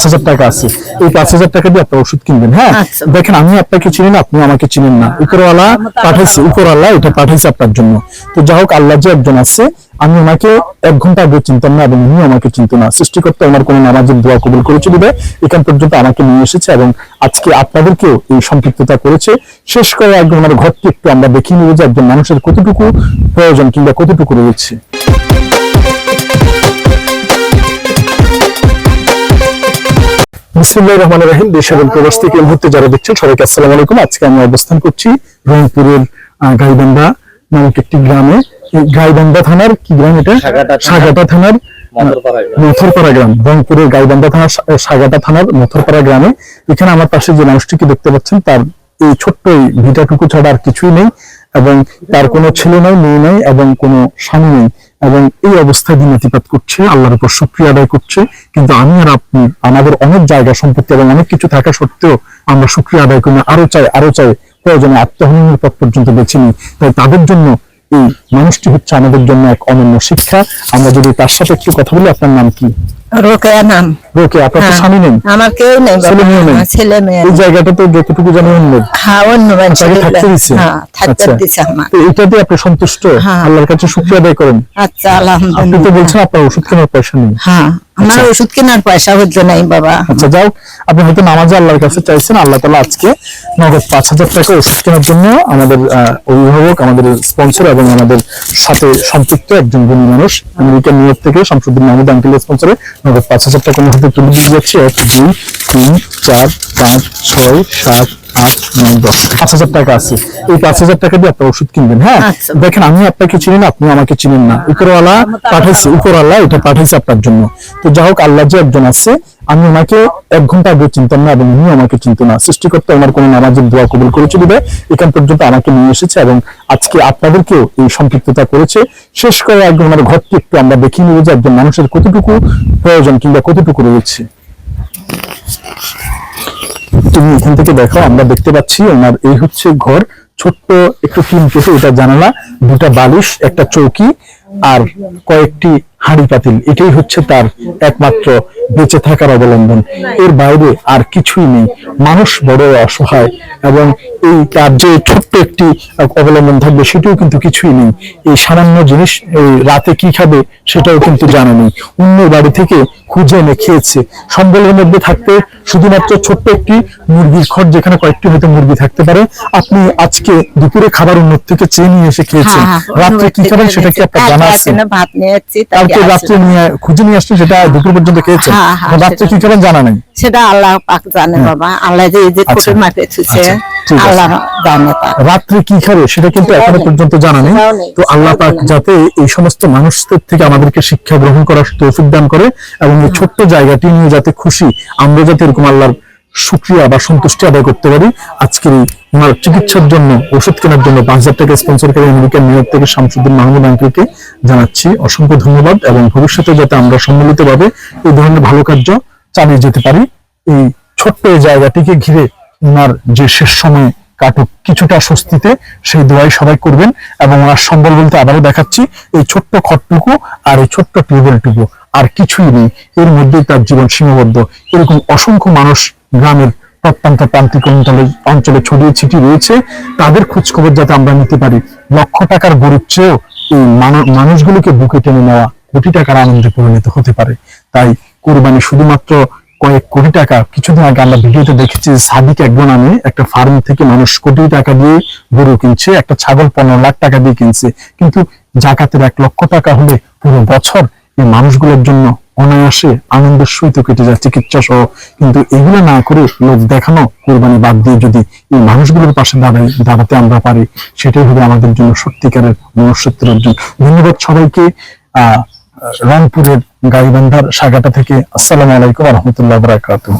পাঁচ হাজার টাকা আছে। এই পাঁচ হাজার টাকা দিয়ে আপনার ওষুধ কিনবেন হ্যাঁ? আচ্ছা। দেখেন আমি আপনাকে চিনি না আপনি আমাকে চিনেন না। উপরওয়ালা পাঠাইছে উপরওয়ালা এটা পাঠাইছে আপনার জন্য। তো যাই হোক আল্লাহ যে একজন আছে আমি ওনাকে এক ঘণ্টা আগে চিনতাম না এবং উনি আমাকে চিনত না। সৃষ্টিকর্তা আমার কোনো নামাজের দোয়া কবুল করেছে দিবে এখান পর্যন্ত আমাকে নিয়ে এসেছে এবং আজকে আপনাদেরকেও এই সম্পৃক্ততা করেছে। শেষ করে একজন আমার ঘরটি একটু আমরা দেখিয়ে নিব যে একজন মানুষের কতটুকু প্রয়োজন কিংবা কতটুকু রয়েছে। বিসমুল্লাহ রহমান রাহিম দেশ এবং প্রবাস থেকে এই মুহূর্তে যারা দেখছেন সবাইকে আসসালামু আলাইকুম। আজকে আমি অবস্থান করছি রংপুরের আহ, গাইবান্ধা নামক একটি গ্রামে। গাইবান্ধা থানার কি গ্রাম এটা? সাগাটা থানার মথরপাড়া গ্রাম। রংপুরের গাইবান্ধা থানার সা- সাগাটা থানার মথরপাড়া গ্রামে। এখানে আমার পাশে যে মানুষটিকে দেখতে পাচ্ছেন তার এই ছোট্ট ভিটাটুকু ছাড়া আর কিছুই নেই এবং তার কোনো ছেলে নাই মেয়ে নাই এবং কোনো স্বামী নেই। এবং এই অবস্থায় দিন অতিপাত করছে, আল্লাহর উপর সুক্রিয়া আদায় করছে। কিন্তু আমি আর আপনি, আমাদের অনেক জায়গা সম্পত্তি এবং অনেক কিছু থাকা সত্ত্বেও আমরা সুক্রিয়া আদায় করি আরও চাই আরও চাই। প্রয়োজনে আত্মহননের পথ পর্যন্ত বেছে নিই। তাই তাদের জন্য এই মানুষটি হচ্ছে আমাদের জন্য এক অনন্য শিক্ষা। আমরা যদি তার সাথে একটু কথা বলি, আপনার নাম কি? রোকেয়া নাম। ওকে আপনার তো। স্বামী নেই। আমার কেউ নেই ছেলে মেয়ে নেই? ছেলে মেয়ে এই জায়গাটা তো যতটুকু জানি অন্য। হ্যাঁ অন্য মানুষ থাকতে দিছে হ্যাঁ থাকতে। দিছে আমার। তো এটাতে আপনি সন্তুষ্ট? হ্যাঁ। আল্লাহর কাছে শুকরিয়া আদায় করেন। আচ্ছা আপনি তো বলছেন আপনার ওষুধ কেনার পয়সা নেই। হ্যাঁ আমার আচ্ছা। ওষুধ কেনার পয়সা হচ্ছে নাই বাবা। আচ্ছা যাও আপনি হয়তো নামাজে আল্লাহর কাছে চাইছেন আল্লাহ আজকে নগদ পাঁচ হাজার টাকা ওষুধ কেনার জন্য আমাদের অভিভাবক আমাদের স্পন্সর এবং আমাদের সাথে সম্পৃক্ত একজন গুণী মানুষ আমেরিকার নিউ ইয়র্ক থেকে শামসুদ্দিন মাহমুদ আঙ্কেলের স্পন্সরে নগদ পাঁচ হাজার টাকা হাতে তুলে দিয়ে যাচ্ছি। এক দুই তিন চার পাঁচ ছয় সাত আট নয় দশ। পাঁচ হাজার টাকা আছে। এই পাঁচ হাজার টাকা দিয়ে আপনার ওষুধ কিনবেন হ্যাঁ? আচ্ছা। দেখেন আমি আপনাকে চিনি না আপনি আমাকে চিনেন না। উপরওয়ালা পাঠাইছে উপরওয়ালা এটা পাঠাইছে আপনার জন্য। তো যাই হোক আল্লাহ যে একজন আছে আমি ওনাকে এক ঘণ্টা আগে চিনতাম না এবং উনি আমাকে চিনত না। সৃষ্টিকর্তা আমার কোনো নামাজের দোয়া কবুল করেছে দিবে এখান পর্যন্ত আমাকে নিয়ে এসেছে এবং আজকে আপনাদেরকেও এই সম্পৃক্ততা করেছে। শেষ করে একজন আমার ঘরটি একটু আমরা দেখিয়ে নিব যে একজন মানুষের কতটুকু প্রয়োজন কিংবা কতটুকু রয়েছে। তুমি এখান থেকে দেখো, আমরা দেখতে পাচ্ছি ওনার এই হচ্ছে ঘর। ছোট্ট একটু টিন কেটে এটা জানালা, দুটা বালিশ, একটা চৌকি আর কয়েকটি হাঁড়ি পাতিল, এটাই হচ্ছে তার একমাত্র বেঁচে থাকার অবলম্বন। এর বাইরে আর কিছুই নেই। মানুষ বড় অসহায় এবং এই তার যে ছোট্ট একটি অবলম্বন থাকবে, সেটাও কিন্তু কিছুই নেই। এই সামান্য জিনিস রাতে কি খাবে, সেটাও কিন্তু জানা নেই। অন্য বাড়ি থেকে খুঁজে এনে খেয়েছে। সম্বলের মধ্যে থাকতে শুধুমাত্র ছোট্ট একটি মুরগির ঘর যেখানে কয়েকটি হয়তো মুরগি থাকতে পারে আপনি আজকে দুপুরে খাবার উন্নত থেকে চেয়ে নিয়ে এসে খেয়েছেন। হ্যাঁ, রাত্রে কি খাবেন সেটা কি আপনার জানা আছে? ভাত নিয়ে যাচ্ছি কালকে রাত্রে নিয়ে খুঁজে নিয়ে আসছেন সেটা দুপুর পর্যন্ত খেয়েছেন? হ্যাঁ, হ্যাঁ, রাত্রে কি খাবেন জানা নেই? সেটা আল্লাহ পাক জানে বাবা। আল্লাহ যে যে আচ্ছা। কুটুর আল্লাহ জানে রাত্রে কি খাবে সেটা কিন্তু এখনও পর্যন্ত জানা নেই। তো আল্লাহ পাক যাতে এই সমস্ত মানুষদের থেকে আমাদেরকে শিক্ষা গ্রহণ করার তৌফিক দান করে এবং এই ছোট্ট জায়গাটি নিয়ে যাতে খুশি আমরা যাতে এরকম আল্লাহর সুক্রিয়া বা সন্তুষ্টি আদায় করতে পারি। আজকের এই ওনার চিকিৎসার জন্য ওষুধ কেনার জন্য পাঁচ হাজার টাকা স্পন্সর করে আমেরিকার নিউ ইয়র্ক থেকে শামসুদ্দিন মাহমুদ আঙ্কেলকে জানাচ্ছি অসংখ্য ধন্যবাদ এবং ভবিষ্যতে যাতে আমরা সম্মিলিত ভাবে এই ধরনের ভালো কার্য চালিয়ে যেতে পারি এই ছোট্ট জায়গাটিকে ঘিরে ওনার যে শেষ সময়ে কাটুক কিছুটা স্বস্তিতে সেই দোয়াই সবাই করবেন এবং ওনার সম্বল বলতে আবারও দেখাচ্ছি, এই ছোট্ট খটটুকু আর এই ছোট্ট টেবিলটুকু আর কিছুই নেই। এর মধ্যেই তার জীবন সীমাবদ্ধ। এরকম অসংখ্য মানুষ গ্রামের প্রত্যন্ত প্রান্তিক অঞ্চলে অঞ্চলে ছড়িয়ে ছিটিয়ে রয়েছে। তাদের খোঁজ খবর যাতে আমরা নিতে পারি, লক্ষ টাকার গরিব চেয়েও এই মানো- মানুষগুলোকে বুকে টেনে নেওয়া কোটি টাকার আনন্দে পরিণত হতে পারে। তাই কোরবানি শুধুমাত্র কয়েক কোটি টাকা। কিছুদিন আগে আমরা ভিডিওতে দেখেছি সাদিক একগো নামে একটা ফার্ম থেকে মানুষ কোটি টাকা দিয়ে গরু কিনছে, একটা ছাগল পনেরো লাখ টাকা দিয়ে কিনছে। কিন্তু জাকাতের এক লক্ষ টাকা হলে পুরো বছর এই মানুষগুলোর জন্য অনায়াসে আনন্দের সহিত কেটে যায় চিকিৎসা সহ কিন্তু এগুলো না করে লোক দেখানো কোরবানি বাদ দিয়ে যদি এই মানুষগুলোর পাশে দাঁড়াই দাঁড়াতে আমরা পারি, সেটাই হবে আমাদের জন্য সত্যিকারের মনুষ্যত্বের অর্জন। ধন্যবাদ সবাইকে। আহ রংপুরের গাইবান্ধার সাগাটা থেকে আসসালামু আলাইকুম রহমতুল্লাহ বারাকাতুহ।